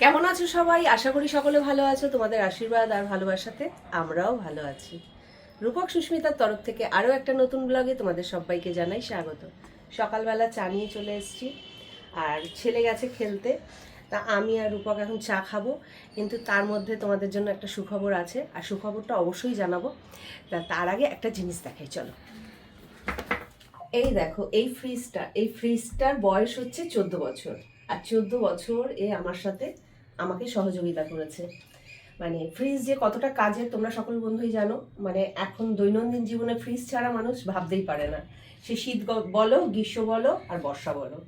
কেমন আছো সবাই? আশা করি সকলে ভালো আছো, তোমাদের আশীর্বাদ আর ভালোবাসাতে আমরাও ভালো আছি। রূপক সুস্মিতার তরফ থেকে আরও একটা নতুন ব্লগে তোমাদের সবাইকে জানাই স্বাগত। সকালবেলা চা নিয়ে চলে এসেছি, আর ছেলে গেছে খেলতে, তা আমি আর রূপক এখন চা খাব, কিন্তু তার মধ্যে তোমাদের জন্য একটা সুখবর আছে, আর সুখবরটা অবশ্যই জানাব। তা তার আগে একটা জিনিস দেখাই, চলো। এই দেখো, এই ফ্রিজটা এই ফ্রিজটার বয়স হচ্ছে চোদ্দ বছর। আর চোদ্দ বছর এ আমার সাথে আমাকে সহযোগিতা করেছে। মানে ফ্রিজ যে কতটা কাজের তোমরা সকল বন্ধুই জানো মানে এখন দৈনন্দিন জীবনে ফ্রিজ ছাড়া মানুষ ভাবতেই পারে না। সে শীত বলো, গ্রীষ্ম বলো আর বর্ষা বলো।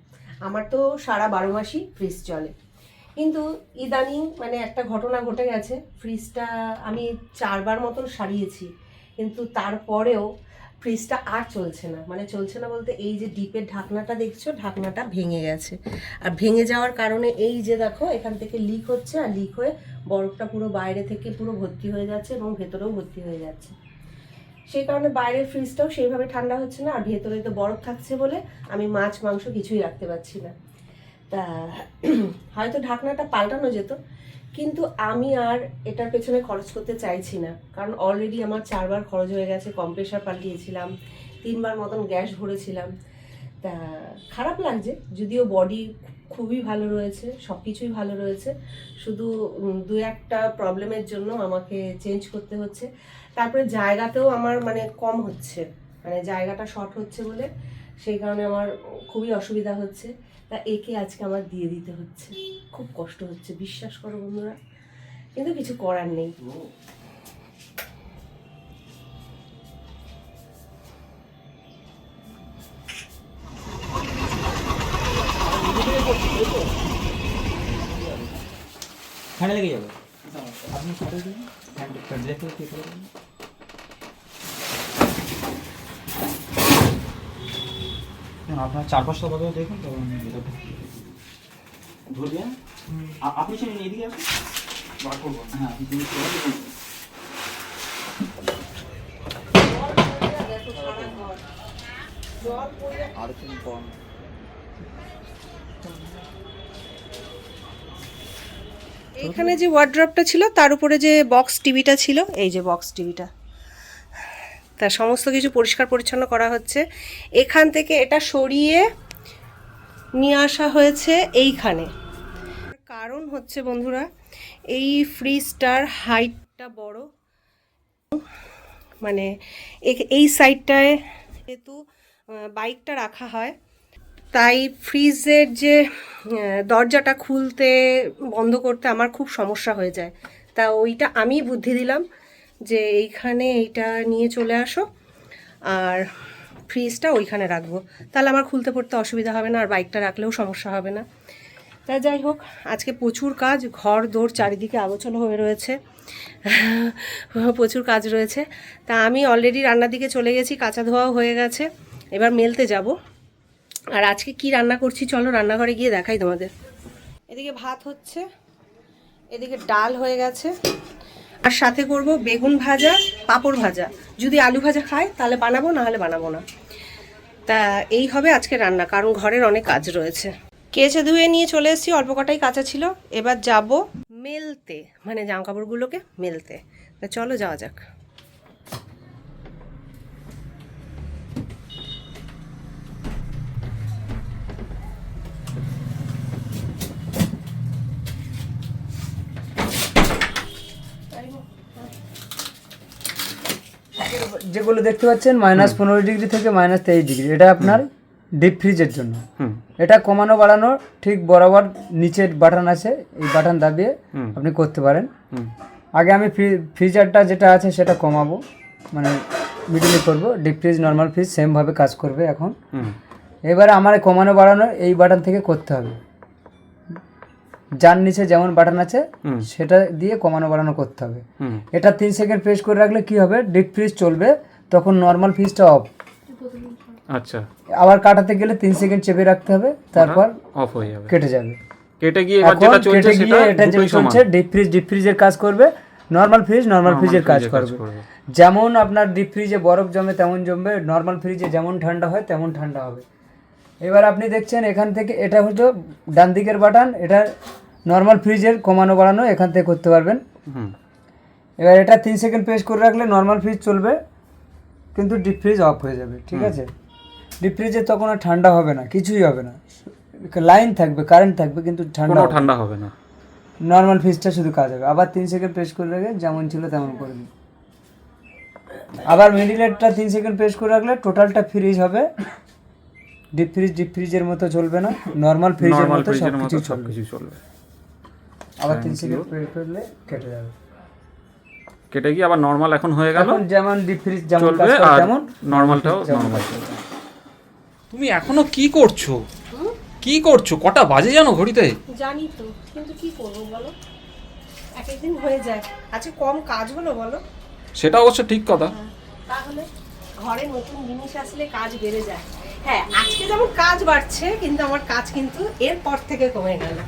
আমার তো সারা বারো মাসই ফ্রিজ চলে। কিন্তু ইদানিং মানে একটা ঘটনা ঘটে গেছে ফ্রিজটা আমি চারবার মতন সারিয়েছি। কিন্তু তারপরেও ফ্রিজটা আর চলছে না। মানে চলছে না বলতে এই যে ডিপের ঢাকনাটা দেখছ, ঢাকনাটা ভেঙে গেছে। আর ভেঙে যাওয়ার কারণে এই যে দেখো, এখান থেকে লিক হচ্ছে আর লিক হয়ে বরফটা পুরো বাইরে থেকে পুরো ভর্তি হয়ে যাচ্ছে এবং ভেতরেও ভর্তি হয়ে যাচ্ছে। সেই কারণে বাইরের ফ্রিজটাও সেইভাবে ঠান্ডা হচ্ছে না, আর ভেতরে তো বরফ থাকছে বলে আমি মাছ, মাংস কিছুই রাখতে পারছি না। তা, হয়তো ঢাকনাটা পাল্টানো যেত কিন্তু আমি আর এটার পেছনে খরচ করতে চাইছি না। কারণ অলরেডি আমার চারবার খরচ হয়ে গেছে কম্প্রেসার পাল্টিয়েছিলাম, তিনবার মতন গ্যাস ভরেছিলাম। তা খারাপ লাগছে, যদিও বডি খুবই ভালো রয়েছে সব কিছুই ভালো রয়েছে। শুধু দু একটা প্রবলেমের জন্য আমাকে চেঞ্জ করতে হচ্ছে। তারপরে জায়গাতেও আমার মানে কম হচ্ছে মানে জায়গাটা শর্ট হচ্ছে বলে, সেই কারণে আমার খুবই অসুবিধা হচ্ছে। তা একে আজকে আমার দিয়ে দিতে হচ্ছে। খুব কষ্ট হচ্ছে, বিশ্বাস করো বন্ধুরা। কিন্তু কিছু করার নেই। ঠান্ডা লেগে যাবে। আপনি ফটো দিন ঠান্ডা দেখে কি করে দেবেন? না, আপনার চার পাঁচটা বাজার দেখুন তখন ধরবেন আপনি এদিকে আসুন। বার করব হ্যাঁ আপনি এখানে যে ওয়ার্ড্রপটা ছিল তার উপরে যে বক্স টিভিটা ছিল এই যে বক্স টিভিটা তা সমস্ত কিছু পরিষ্কার পরিচ্ছন্ন করা হচ্ছে। এখান থেকে এটা সরিয়ে নিয়ে আসা হয়েছে এইখানে। কারণ হচ্ছে বন্ধুরা, এই ফ্রিজটার হাইটটা বড়। মানে এই সাইডটায় যেহেতু বাইকটা রাখা হয়, তাই ফ্রিজের যে দরজাটা খুলতে, বন্ধ করতে আমার খুব সমস্যা হয়ে যায়। তা ওইটা আমি বুদ্ধি দিলাম। যে এইখানে এইটা নিয়ে চলে আসো। আর ফ্রিজটা ওইখানে রাখব। তাহলে আমার খুলতে পড়তে অসুবিধা হবে না, আর বাইকটা রাখলেও সমস্যা হবে না। তা যাই হোক, আজকে প্রচুর কাজ, ঘর দৌড় চারিদিকে আগোছলো হয়ে রয়েছে। প্রচুর কাজ রয়েছে। তা আমি অলরেডি রান্নার দিকে চলে গেছি, কাঁচা ধোয়াও হয়ে গেছে। এবার মেলতে যাব। আর আজকে কি রান্না করছি চলো রান্নাঘরে গিয়ে দেখাই তোমাদের। এদিকে ভাত হচ্ছে, এদিকে ডাল হয়ে গেছে। আর সাথে করব বেগুন ভাজা, পাঁপড় ভাজা। যদি আলু ভাজা খায়, তাহলে বানাবো না হলে বানাবো না। তা এই হবে আজকে রান্না, কারণ ঘরের অনেক কাজ রয়েছে। কেচে ধুয়ে নিয়ে চলে এসেছি, অল্প কটাই কাঁচা ছিল। এবার যাব মেলতে মানে জামা কাপড়গুলোকে মেলতে। তা চলো যাওয়া যাক। যেগুলো দেখতে পাচ্ছেন মাইনাস পনেরো ডিগ্রি থেকে মাইনাস তেইশ ডিগ্রি। এটা আপনার ডিপ ফ্রিজের জন্য। এটা কমানো বাড়ানো ঠিক বরাবর নিচের বাটন আছে এই বাটন দাবিয়ে আপনি করতে পারেন। আগে আমি ফ্রি- ফ্রিজারটা যেটা আছে সেটা কমাবো। মানে মিডিলে করব। ডিপ ফ্রিজ নর্মাল ফ্রিজ সেমভাবে কাজ করবে এখন। হুম। এবারে আমার কমানো বাড়ানো এই বাটন থেকে করতে হবে। যার নিচে যেমন বাটন আছে। সেটা দিয়ে কমানো বাড়ানো করতে হবে। এটা তিন সেকেন্ড প্রেস করে রাখলে কি হবে? ডিপ ফ্রিজ চলবে। তখন নর্মাল ফ্রিজটা অফ আচ্ছা। আবার কাটাতে গেলে তিন সেকেন্ড চেপে রাখতে হবে তারপর অফ হয়ে যাবে। কেটে যাবে। কেটে গিয়ে এবার যেটা চলছে সেটা এটা যে চলছে ডিপ ফ্রিজ ডিপ ফ্রিজের কাজ করবে। নর্মাল ফ্রিজ নর্মাল ফ্রিজের কাজ করবে। যেমন আপনার ডিপ ফ্রিজে বরফ জমে তেমন জমবে। নর্মাল ফ্রিজে যেমন ঠান্ডা হয় তেমন ঠান্ডা হবে। এবার আপনি দেখছেন এখান থেকে এটা হচ্ছে ডান দিকের বাটন এটা নর্মাল ফ্রিজের কমানো বাড়ানো এখান থেকে করতে পারবেন। হুম। এবার এটা তিন সেকেন্ড প্রেস করে রাখলে নর্মাল ফ্রিজ চলবে। কিন্তু ডিপ ফ্রিজ অফ হয়ে যাবে ঠিক আছে? ডিপ ফ্রিজে তখন আর ঠান্ডা হবে না কিছুই হবে না। লাইন থাকবে কারেন্ট থাকবে কিন্তু ঠান্ডা ঠান্ডা হবে না। নর্মাল ফ্রিজটা শুধু কাজ হবে। আবার তিন সেকেন্ড প্রেস করে রাখে যেমন ছিল তেমন করে দিন। আবার মিডিলেটটা তিন সেকেন্ড প্রেস করে রাখলে টোটালটা ফ্রিজ হবে। ডিপ ফ্রিজ ডিপ ফ্রিজের মতো চলবে না। নর্মাল ফ্রিজের মতো সব কিছু চলবে। আবার তিন সেকেন্ড প্রেস করলে কেটে যাবে। কেটে গিয়ে আবার নর্মাল এখন হয়ে গেল। যেমন ডিপ ফ্রিজ যেমন কাজ চলবে করে আর তেমন নর্মালটাও নর্মাল তুমি এখনও কি করছ? কি করছ? কটা বাজে জানো ঘড়িতে? জানি তো কিন্তু কি করব বলো? এক একদিন হয়ে যায়। আচ্ছা কম কাজ হলো বলো? সেটা অবশ্য ঠিক কথা। তাহলে ঘরে নতুন জিনিস আসলে কাজ বেড়ে যায়। হ্যাঁ আজকে যেমন কাজ বাড়ছে কিন্তু আমার কাজ কিন্তু এরপর থেকে কমে গেল।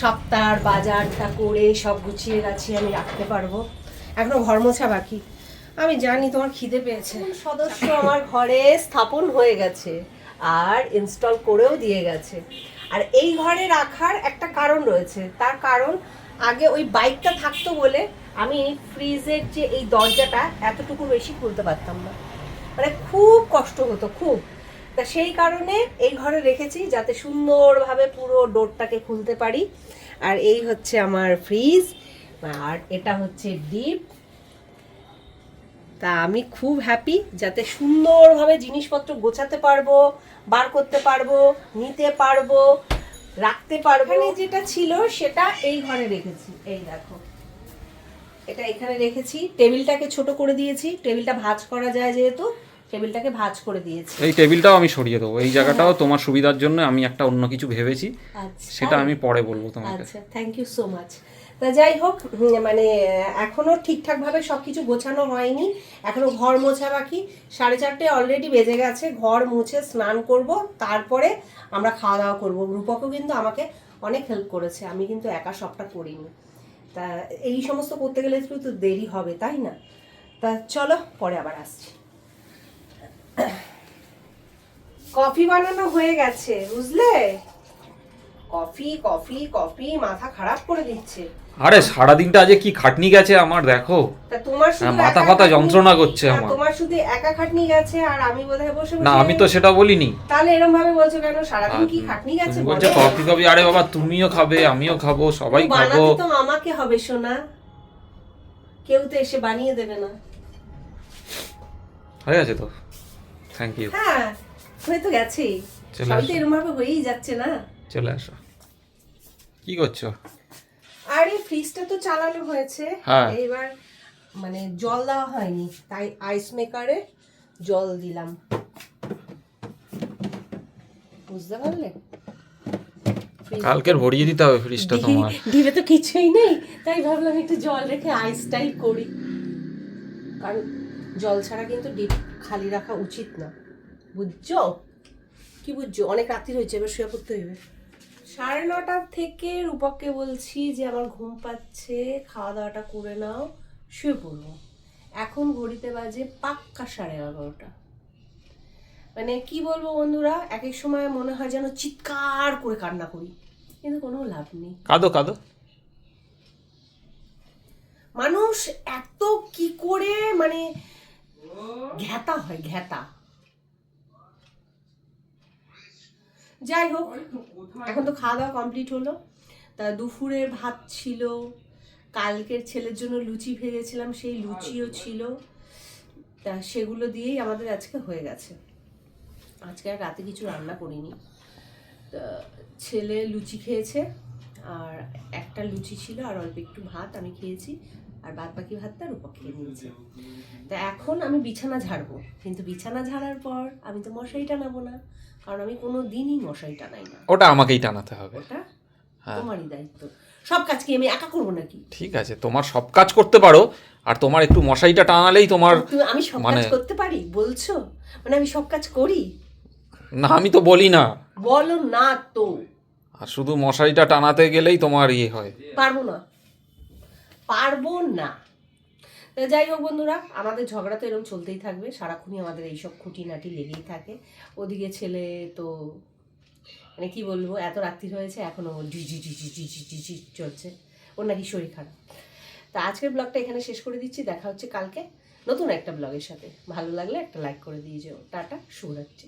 সপ্তাহ বাজারটা করে সব গুছিয়ে গাছিয়ে আমি রাখতে পারব। এখনও ঘর মোছা বাকি। আমি জানি তোমার খিদে পেয়েছে। সদস্য আমার ঘরে স্থাপন হয়ে গেছে আর ইনস্টল করেও দিয়ে গেছে। আর এই ঘরে রাখার একটা কারণ রয়েছে। তার কারণ, আগে ওই বাইকটা থাকতো বলে আমি ফ্রিজের যে এই দরজাটা এতটুকু বেশি খুলতে পারতাম না। মানে খুব কষ্ট হতো, খুব। তা সেই কারণে এই ঘরে রেখেছি যাতে সুন্দরভাবে পুরো ডোরটাকে খুলতে পারি। আর এই হচ্ছে আমার ফ্রিজ। আর এটা হচ্ছে ডিপ। তা আমি খুব হ্যাপি যাতে সুন্দরভাবে জিনিসপত্র গোছাতে পারব, বার করতে পারব, নিতে পারব, রাখতে পারব। এখানে যেটা ছিল সেটা এই ঘরে রেখেছি। এই দেখো। এটা এখানে রেখেছি। টেবিলটাকে ছোট করে দিয়েছি। টেবিলটা ভাজ করা যায় যেহেতু। টেবিলটাকে ভাঁজ করে দিয়েছি। এই টেবিলটাও আমি সরিয়ে দেবো। এই জায়গাটাও তোমার সুবিধার জন্য আমি একটা অন্য কিছু ভেবেছি। আচ্ছা। সেটা আমি পরে বলব তোমাকে। আচ্ছা থ্যাংক ইউ সো মাচ তা যাই হোক মানে এখনও ঠিকঠাক ভাবে সবকিছু গোছানো হয়নি। এখনও ঘর মোছা বাকি। সাড়ে চারটে অলরেডি বেজে গেছে। ঘর মুছে স্নান করব। তারপরে আমরা খাওয়া দাওয়া করব। রূপকও কিন্তু আমাকে অনেক হেল্প করেছে। আমি কিন্তু একা সবটা করিনি। তা এই সমস্ত করতে গেলে একটু তো দেরি হবে তাই না? তা চলো পরে আবার আসছি। কফি বানানো হয়ে গেছে বুঝলে? কফি কফি কফি মাথা খারাপ করে দিচ্ছে। আরে সারাদিনটা আজকে কি খাটনি গেছে আমার দেখো। তোমার হ্যাঁ, মাথা ফাতা যন্ত্রণা করছে আমার। তোমার শুধু একা খাটনি গেছে আর আমি বোধহয় বসে না আমি তো সেটা বলিনি। তাহলে এরকম ভাবে বলছো কেন? সারাদিন কি খাটনি গেছে বলছো কফি কফি আরে বাবা তুমিও খাবে আমিও খাব সবাই খাব বানাতে তো আমাকে হবে সোনা। কেউ তো এসে বানিয়ে দেবে না। হয়ে গেছে তো। থ্যাংক ইউ হ্যাঁ হয়ে তো চলে সবই তো এরকম ভাবে হয়েই যাচ্ছে না। চলে আসো। কি করছ? আর ফ্রিজটা তো চালানো হয়েছে। হ্যাঁ। এইবার মানে জল দেওয়া হয়নি। তাই আইস মেকারে জল দিলাম। বুঝতে পারলে? কালকের ভরিয়ে দিতে হবে ফ্রিজটা তোমার। ডিবে তো কিছুই নেই। তাই ভাবলাম একটু জল রেখে আইসটাই করি। কারণ জল ছাড়া কিন্তু ডিপ খালি রাখা উচিত না। বুঝছ? কি বুঝছ? অনেক রাত্রি হয়েছে এবার শুয়ে পড়তে হইবে। সাড়ে নটা থেকে রূপককে বলছি যে আমার ঘুম পাচ্ছে খাওয়া দাওয়াটা করে নাও শুয়ে পড়ব এখন ঘড়িতে বাজে পাক্কা সাড়ে এগারোটা। মানে কি বলব বন্ধুরা এক এক সময় মনে হয় যেন চিৎকার করে কান্না করি। কিন্তু কোনো লাভ নেই। কাঁদো কাঁদো। মানুষ এত কি করে মানে ঘ্যাতা হয় ঘ্যাতা যাই হোক এখন তো খাওয়া দাওয়া কমপ্লিট হলো। তা দুপুরের ভাত ছিল কালকের ছেলের জন্য লুচি ভেজেছিলাম সেই লুচিও ছিল। তা সেগুলো দিয়েই আমাদের আজকে হয়ে গেছে। আজকে আর রাতে কিছু রান্না করিনি। তা ছেলে লুচি খেয়েছে আর একটা লুচি ছিল আর অল্প একটু ভাত আমি খেয়েছি। আর বাদ বাকি ভাতটা রূপক খেয়ে নিয়েছে। তা এখন আমি বিছানা ঝাড়বো। কিন্তু বিছানা ঝাড়ার পর আমি তো মশারি টানাবো না কারণ আমি কোনো দিনই মশারি টানাই না। ওটা আমাকেই টানাতে হবে। ওটা হ্যাঁ। তোমারই দায়িত্ব। সব কাজ কি আমি একা করব নাকি? ঠিক আছে তোমার সব কাজ করতে পারো আর তোমার একটু মশারিটা টানালেই তোমার আমি সব কাজ মানে- করতে পারি? বলছো? মানে আমি সব কাজ করি? না আমি তো বলি না। বলো না তো। আর শুধু মশারিটা টানাতে গেলেই তোমার ইয়ে হয়। পারব না। পারব না। যাই হোক বন্ধুরা, আমাদের ঝগড়া তো এরকম চলতেই থাকবে, সারাক্ষণই আমাদের এইসব খুঁটিনাটি লেগেই থাকে। ওদিকে ছেলে তো মানে কি বলব, এত রাত্রি হয়েছে এখনও ঝিঝি ঝিঝি ঝিঝি ঝিঝি চলছে। ওর নাকি শরীর খারাপ। তা আজকের ব্লগটা এখানে শেষ করে দিচ্ছি, দেখা হচ্ছে কালকে নতুন একটা ব্লগের সাথে। ভালো লাগলে একটা লাইক করে দিয়ে যেও। টাটা, শুভরাত্রি।